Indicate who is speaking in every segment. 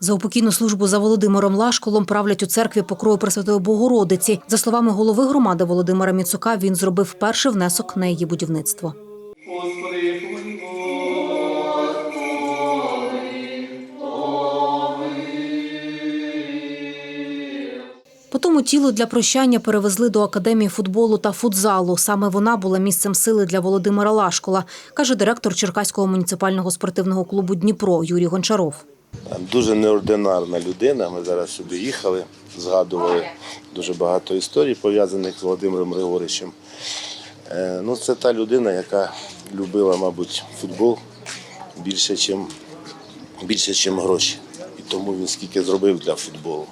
Speaker 1: За упокійну службу за Володимиром Лашколом правлять у церкві покрою Пресвятої Богородиці. За словами голови громади Володимира Міцука, він зробив перший внесок на її будівництво. Потім тіло для прощання перевезли до академії футболу та футзалу. Саме вона була місцем сили для Володимира Лашкола, каже директор Черкаського муніципального спортивного клубу Дніпро Юрій Гончаров.
Speaker 2: Дуже неординарна людина. Ми зараз сюди їхали, згадували дуже багато історій, пов'язаних з Володимиром Григоричем. Е, Ну, це та людина, яка любила, мабуть, футбол більше, чим, більше, чим гроші. І тому він скільки зробив для футболу.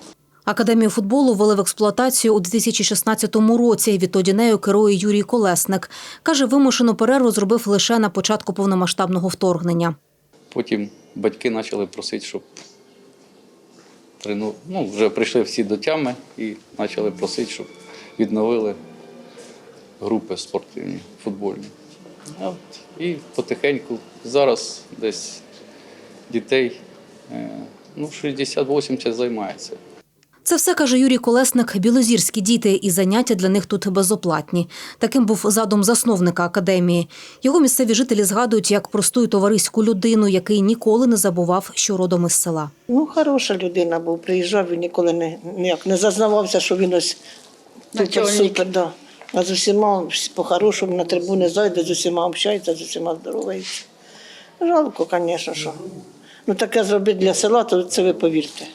Speaker 1: Академію футболу ввели в експлуатацію у 2016 році. Відтоді нею керує Юрій Колесник. Каже, вимушену перерву зробив лише на початку повномасштабного вторгнення.
Speaker 3: Потім батьки почали просити, щоб трену... ну, вже прийшли всі до тями і почали просити, щоб відновили групи спортивні, футбольні. От. І потихеньку зараз десь дітей е, ну, 60-80 займається.
Speaker 1: Це все каже Юрій Колесник. Білозірські діти, і заняття для них тут безоплатні. Таким був задум засновника академії. Його місцеві жителі згадують як просту і товариську людину, який ніколи не забував, що родом із села.
Speaker 4: Ну, хороша людина був, приїжджав, він ніколи не, ніяк не зазнавався, що він ось тут супер, да. А з усіма по-хорошому на трибуни зайде, з усіма общається, з усіма здоровається. Жалко, звісно, що. Ну таке зробити для села, то це ви повірте.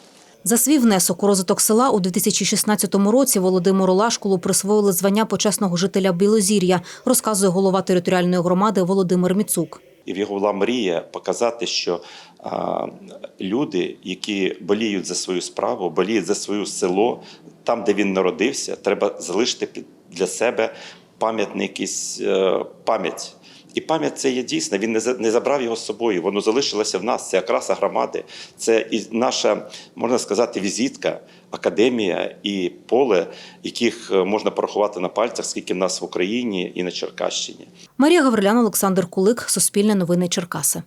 Speaker 1: За свій внесок у розвиток села у 2016 році Володимиру Лашколу присвоїли звання почесного жителя Білозір'я, розказує голова територіальної громади Володимир Міцук.
Speaker 5: І в його була мрія показати, що а, люди, які боліють за свою справу, боліють за своє село, там, де він народився, треба залишити для себе пам'ятний якийсь е, пам'ять. І пам'ять це є дійсна. Він не забрав його з собою. Воно залишилося в нас. Це окраса громади, це і наша, можна сказати, візитка, академія і поле, яких е, можна порахувати на пальцях, скільки в нас в Україні і на Черкащині.
Speaker 1: Марія Гаврилян, Олександр Кулик, Суспільне новини Черкаси.